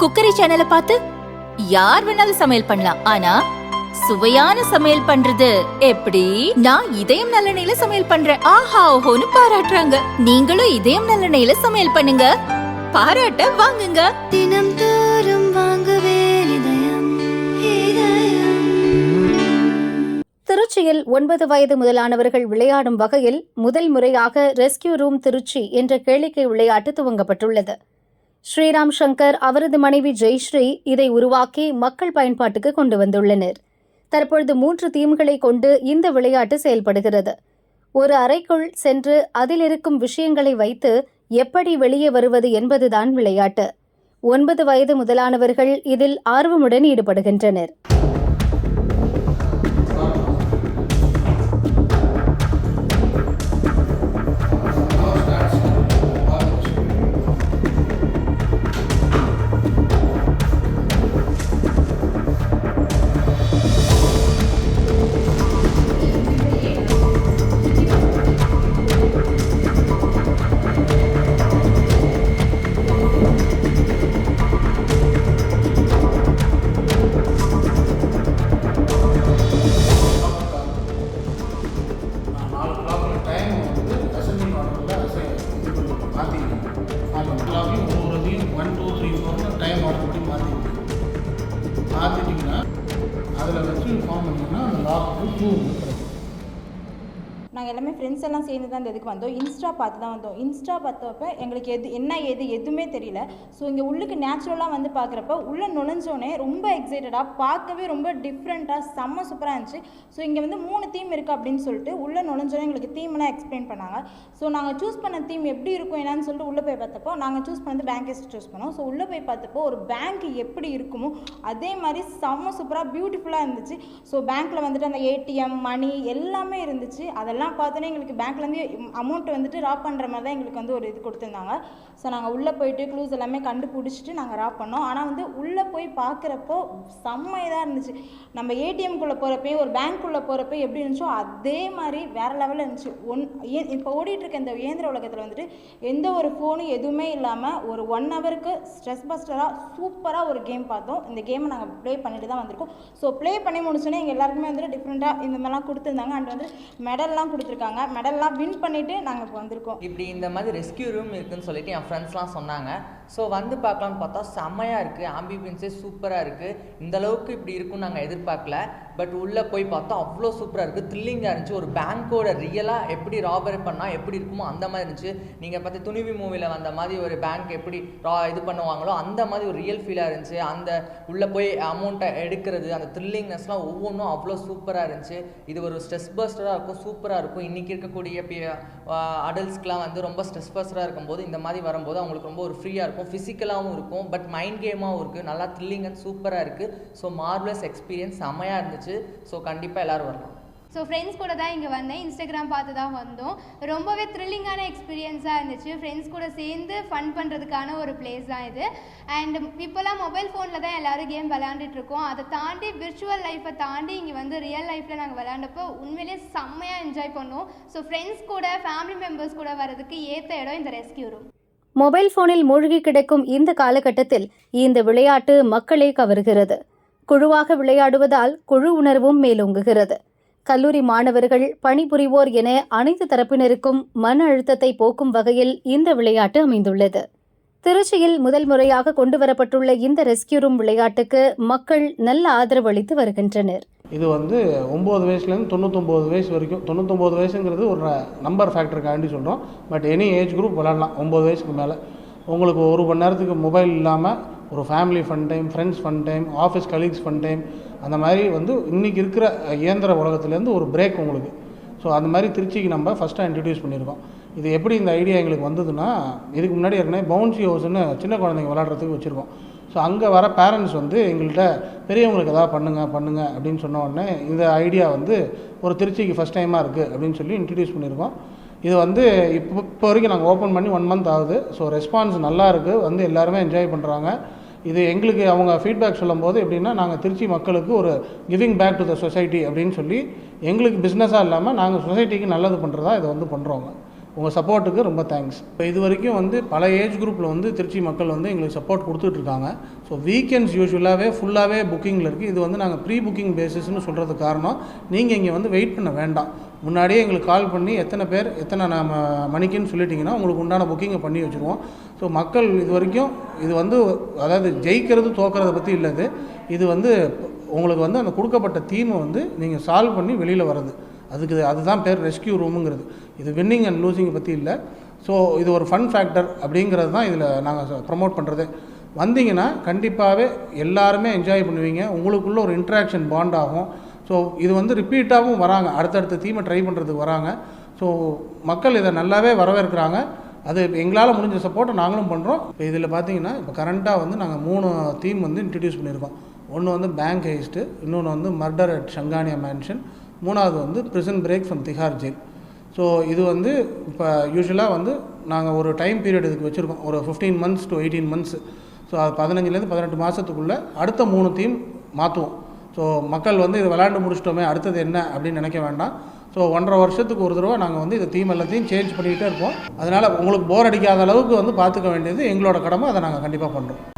Cookery சேனலை பார்த்து யார் வேணாலும் சமையல் பண்ணலாம். ஆனா சுவையான சமையல் பண்றது எப்படி? நான் இதயம் நல்லெண்ணெயில சமையல் பண்றேன். ஆஹா ஓஹோன்னு பாராட்டுறாங்க. நீங்களும் இதயம் நல்லெண்ணெயில சமையல் பண்ணுங்க. பாராட்ட வாங்குங்க. தினம் தோறும் வாங்குவே இதயம் இதயம். திருச்சியில் ஒன்பது வயது முதலானவர்கள் விளையாடும் வகையில் முதல் முறையாக ரெஸ்கியூ ரூம் திருச்சி என்ற கேளிக்கை விளையாட்டு துவங்கப்பட்டுள்ளது. ஸ்ரீராம் சங்கர் அவரது மனைவி ஜெய்ஸ்ரீ இதை உருவாக்கி மக்கள் பயன்பாட்டுக்கு கொண்டு வந்துள்ளனர். தற்பொழுது மூன்று தீம்களை கொண்டு இந்த விளையாட்டு செயல்படுகிறது. ஒரு அறைக்குள் சென்று அதில் இருக்கும் விஷயங்களை வைத்து எப்படி வெளியே வருவது என்பதுதான் விளையாட்டு. ஒன்பது வயது முதலானவர்கள் இதில் ஆர்வமுடன் ஈடுபடுகின்றனர். பண்ணிங்கன்னா அந்த லாக்கு டூ கிடைக்கும் நாங்கள் எல்லாமே ஃப்ரெண்ட்ஸ் எல்லாம் சேர்ந்து தான் இந்த இதுக்கு வந்தோம். இன்ஸ்டா பார்த்து தான் வந்தோம். இன்ஸ்டா பார்த்தப்ப எங்களுக்கு எது என்ன ஏது எதுவுமே தெரியல. ஸோ இங்கே உள்ளுக்கு நேச்சுரலாக வந்து பார்க்குறப்ப உள்ளே நுழைஞ்சோடனே ரொம்ப எக்ஸைட்டடாக பார்க்கவே ரொம்ப டிஃப்ரெண்ட்டாக செம்ம சூப்பராக இருந்துச்சு. ஸோ இங்கே வந்து மூணு தீம் இருக்குது அப்படின்னு சொல்லிட்டு உள்ளே நுழைஞ்சோடனே எங்களுக்கு தீம்லாம் எக்ஸ்பிளைன் பண்ணாங்க. ஸோ நாங்கள் சூஸ் பண்ண தீம் எப்படி இருக்கும் என்னன்னு சொல்லிட்டு உள்ளே போய் பார்த்தப்போ நாங்கள் சூஸ் பண்ணது பேங்கேஸ்ட் சூஸ் பண்ணோம். ஸோ உள்ளே போய் பார்த்தப்போ ஒரு பேங்க் எப்படி இருக்குமோ அதே மாதிரி செம்ம சூப்பராக பியூட்டிஃபுல்லாக இருந்துச்சு. ஸோ பேங்க்கில் வந்துட்டு அந்த ஏடிஎம் மணி எல்லாமே இருந்துச்சு. அதெல்லாம் பார்த்தோன்னே எங்களுக்கு பேங்க்லேருந்து அமௌண்ட் வந்துட்டு ராப் பண்ணுற மாதிரி தான் எங்களுக்கு வந்து ஒரு இது கொடுத்துருந்தாங்க. ஸோ நாங்கள் உள்ளே போயிட்டு க்ளூஸ் எல்லாமே கண்டுபிடிச்சிட்டு நாங்கள் ராப் பண்ணோம். ஆனால் வந்து உள்ளே போய் பார்க்குறப்போ செம்ம இதாக இருந்துச்சு. நம்ம ஏடிஎம்குள்ளே போகிறப்பையும் ஒரு பேங்க்குள்ளே போகிறப்ப எப்படி இருந்துச்சோ அதே மாதிரி வேறு லெவலில் இருந்துச்சு. ஒன் ஏ இப்போ ஓடிட்டுருக்க இந்த இயந்திர உலகத்தில் வந்துட்டு எந்த ஒரு ஃபோனும் எதுவுமே இல்லாமல் ஒரு ஒன் ஹவருக்கு ஸ்ட்ரெஸ் பஸ்டராக சூப்பராக ஒரு கேம் பார்த்தோம். இந்த கேமை நாங்கள் ப்ளே பண்ணிட்டு தான் வந்திருக்கோம். ஸோ ப்ளே பண்ணி முடிச்சோன்னே எங்கள் எல்லாருக்குமே வந்துட்டு டிஃப்ரெண்ட்டாக இந்த மாதிரிலாம் கொடுத்துருந்தாங்க. அண்ட் வந்து மெடல்லாம் கொடுத்துருக்காங்க. மெடல்லாம் வின் பண்ணிவிட்டு நாங்கள் இப்போ வந்திருக்கோம். இப்படி இந்த மாதிரி ரெஸ்கியூ ரூம் இருக்குன்னு சொல்லிட்டு என் ஃப்ரெண்ட்ஸ்லாம் சொன்னாங்க. ஸோ வந்து பார்க்கலான்னு பார்த்தா செம்மையாக இருக்குது ஆம்பிபியன்ஸே சூப்பராக இருக்குது இந்த அளவுக்கு இப்படி இருக்கும்னு நாங்கள் எதிர்பார்க்கல. பட் உள்ளே போய் பார்த்தா அவ்வளோ சூப்பராக இருக்குது த்ரில்லிங்காக இருந்துச்சு. ஒரு பேங்க்கோட ரியலாக எப்படி ராபரி பண்ணால் எப்படி இருக்குமோ அந்த மாதிரி இருந்துச்சு. நீங்கள் பார்த்து துணிவி மூவியில் வந்த மாதிரி ஒரு பேங்க் எப்படி ரா இது பண்ணுவாங்களோ அந்த மாதிரி ஒரு ரியல் ஃபீலாக இருந்துச்சு. அந்த உள்ளே போய் அமௌண்ட்டை எடுக்கிறது அந்த த்ரில்லிங்னஸ்லாம் ஒவ்வொன்றும் அவ்வளோ சூப்பராக இருந்துச்சு. இது ஒரு ஸ்ட்ரெஸ் பஸ்டராக இருக்கும் சூப்பராக இருக்கும். இன்றைக்கி இருக்கக்கூடிய அடல்ட்ஸ்க்குலாம் வந்து ரொம்ப ஸ்ட்ரெஸ் பஸ்டராக இருக்கும்போது இந்த மாதிரி வரும்போது அவங்களுக்கு ரொம்ப ஒரு ஃப்ரீயாக இருக்கும் ஃபிசிக்கலாகவும் இருக்கும் பட் மைண்ட் கேமாகவும் இருக்குது நல்லா த்ரில்லிங் அண்ட் சூப்பராக இருக்குது ஸோ மார்வலஸ் எக்ஸ்பீரியன்ஸ் செம்மையாக இருந்துச்சு. ஸோ கண்டிப்பாக எல்லோரும் வரலாம். ஸோ ஃப்ரெண்ட்ஸ் கூட தான் இங்கே வந்தேன். இன்ஸ்டாகிராம் பார்த்து தான் வந்தோம். ரொம்பவே த்ரில்லிங்கான எக்ஸ்பீரியன்ஸாக இருந்துச்சு. ஃப்ரெண்ட்ஸ் கூட சேர்ந்து ஃபன் பண்ணுறதுக்கான ஒரு பிளேஸ் தான் இது. அண்ட் இப்போல்லாம் மொபைல் ஃபோனில் தான் எல்லோரும் கேம் விளையாண்டுட்டுருக்கோம் அதை தாண்டி விர்ச்சுவல் லைஃப்பை தாண்டி இங்கே வந்து ரியல் லைஃப்பில் நாங்கள் விளையாண்டப்போ உண்மையிலே செம்மையாக என்ஜாய் பண்ணோம். ஸோ ஃப்ரெண்ட்ஸ் கூட ஃபேமிலி மெம்பர்ஸ் கூட வர்றதுக்கு ஏற்ற இடம் இந்த ரெஸ்கியூ ரூம் மொபைல் போனில் மூழ்கி கிடக்கும் இந்த காலகட்டத்தில் இந்த விளையாட்டு மக்களை கவர்கிறது. குழுவாக விளையாடுவதால் குழு உணர்வும் மேலோங்குகிறது. கல்லூரி மாணவர்கள் பணிபுரிவோர் என அனைத்து தரப்பினருக்கும் மன அழுத்தத்தை போக்கும் வகையில் இந்த விளையாட்டு அமைந்துள்ளது. திருச்சியில் முதல் முறையாக கொண்டுவரப்பட்டுள்ள இந்த ரெஸ்கியூ ரூம் விளையாட்டுக்கு மக்கள் நல்ல ஆதரவு அளித்து வருகின்றனர். இது வந்து ஒம்பது வயசுலேருந்து தொண்ணூத்தொம்பது வயசு வரைக்கும். தொண்ணூத்தொம்பது வயசுங்கிறது ஒரு நம்பர் ஃபேக்டருக்காண்டி சொல்கிறோம் பட் எனி ஏஜ் குரூப் விளாட்லாம் ஒம்பது வயசுக்கு மேலே. உங்களுக்கு ஒரு மணி நேரத்துக்கு மொபைல் இல்லாமல் ஒரு family fun time friends fun time office colleagues fun time அந்த மாதிரி வந்து இன்றைக்கி இருக்கிற இயந்திர உலகத்துலேருந்து ஒரு பிரேக் உங்களுக்கு. ஸோ அந்த மாதிரி திருச்சிக்கு நம்ம ஃபஸ்ட்டாக இன்ட்ரடியூஸ் பண்ணியிருக்கோம். இது எப்படி இந்த ஐடியா எங்களுக்கு வந்ததுன்னா இதுக்கு முன்னாடி ஏற்கனவே பவுன்சி ஹவுஸ்னு சின்ன குழந்தைங்க விளாட்றதுக்கு வச்சுருக்கோம். ஸோ அங்கே வர பேரண்ட்ஸ் வந்து எங்கள்கிட்ட பெரியவங்களுக்கு எதாவது பண்ணுங்கள் பண்ணுங்கள் அப்படின்னு சொன்ன உடனே இந்த ஐடியா வந்து ஒரு திருச்சிக்கு ஃபஸ்ட் டைமாக இருக்குது அப்படின்னு சொல்லி இன்ட்ரடியூஸ் பண்ணியிருக்கோம் இது வந்து இப்போ இப்போ வரைக்கும் நாங்கள் ஓப்பன் பண்ணி ஒன் மந்த் ஆகுது. ஸோ ரெஸ்பான்ஸ் நல்லா இருக்குது வந்து எல்லாருமே என்ஜாய் பண்ணுறாங்க இது எங்களுக்கு அவங்க ஃபீட்பேக் சொல்லும்போது எப்படின்னா நாங்கள் திருச்சி மக்களுக்கு ஒரு giving back to the society அப்படின்னு சொல்லி எங்களுக்கு பிஸ்னஸாக இல்லாமல் நாங்கள் சொசைட்டிக்கு நல்லது பண்ணுறதா இதை வந்து பண்ணுறோங்க உங்கள் சப்போர்ட்டுக்கு ரொம்ப தேங்க்ஸ் இப்போ இது வரைக்கும் வந்து பல ஏஜ் குரூப்பில் வந்து திருச்சி மக்கள் வந்து எங்களுக்கு சப்போர்ட் கொடுத்துட்ருக்காங்க ஸோ வீக்கெண்ட்ஸ் யூஸ்வலாகவே ஃபுல்லாகவே புக்கிங்கில் இருக்குது இது வந்து நாங்கள் ப்ரீ புக்கிங் பேசிஸ்னு சொல்கிறதுக்கு காரணம். நீங்கள் இங்கே வந்து வெயிட் பண்ண வேண்டாம். முன்னாடியே எங்களுக்கு கால் பண்ணி எத்தனை பேர் எத்தனை நம்ம மணிக்குன்னு சொல்லிட்டிங்கன்னா உங்களுக்கு உண்டான புக்கிங்கை பண்ணி வச்சுருவோம். ஸோ மக்கள் இது வரைக்கும் இது வந்து அதாவது ஜெயிக்கிறது தோக்கிறத பற்றி இல்லை இது. இது வந்து உங்களுக்கு வந்து அந்த கொடுக்கப்பட்ட தீமை வந்து நீங்கள் சால்வ் பண்ணி வெளியில் வர்றது. அதுக்கு அதுதான் பேர் ரெஸ்கியூ ரூமுங்கிறது. இது வின்னிங் அண்ட் லூசிங்கை பற்றி இல்லை. ஸோ இது ஒரு ஃபன் ஃபேக்டர் அப்படிங்கிறது தான் இதில் நாங்கள் ப்ரமோட் பண்ணுறது வந்தீங்கன்னா கண்டிப்பாகவே எல்லாருமே என்ஜாய் பண்ணுவீங்க. உங்களுக்குள்ளே ஒரு இன்ட்ராக்ஷன் பாண்ட் ஆகும். ஸோ இது வந்து ரிப்பீட்டாகவும் வராங்க. அடுத்தடுத்த தீமை ட்ரை பண்ணுறதுக்கு வராங்க. ஸோ மக்கள் இதை நல்லாவே வரவேற்கிறாங்க. அது எங்களால் முடிஞ்ச சப்போர்ட்டை நாங்களும் பண்ணுறோம் இப்போ இதில் பார்த்தீங்கன்னா இப்போ கரண்ட்டாக வந்து நாங்கள் மூணு தீம் வந்து இன்ட்ரடியூஸ் பண்ணியிருக்கோம். ஒன்று வந்து பேங்க் ஹெய்ஸ்ட்டு இன்னொன்று வந்து மர்டர் அட் ஷங்கானியா மேன்ஷன் மூணாவது வந்து prison break from Tihar jail so இது வந்து இப்போ யூஸ்வலாக வந்து நாங்கள் ஒரு டைம் பீரியட் இதுக்கு வச்சுருக்கோம். ஒரு fifteen months to eighteen months so அது பதினஞ்சுலேருந்து பதினெட்டு மாதத்துக்குள்ளே அடுத்த மூணு தீம் மாற்றுவோம் ஸோ மக்கள் வந்து இது விளாண்டு முடிச்சிட்டோமே அடுத்தது என்ன அப்படின்னு நினைக்க வேண்டாம். ஸோ ஒன்றரை வருஷத்துக்கு ஒரு தடவை நாங்கள் வந்து இந்த தீம் எல்லாத்தையும் சேஞ்ச் பண்ணிக்கிட்டே இருப்போம். அதனால் உங்களுக்கு போர் அடிக்காத அளவுக்கு வந்து பார்த்துக்க வேண்டியது எங்களோட கடமை. அதை நாங்கள் கண்டிப்பாக பண்ணுறோம்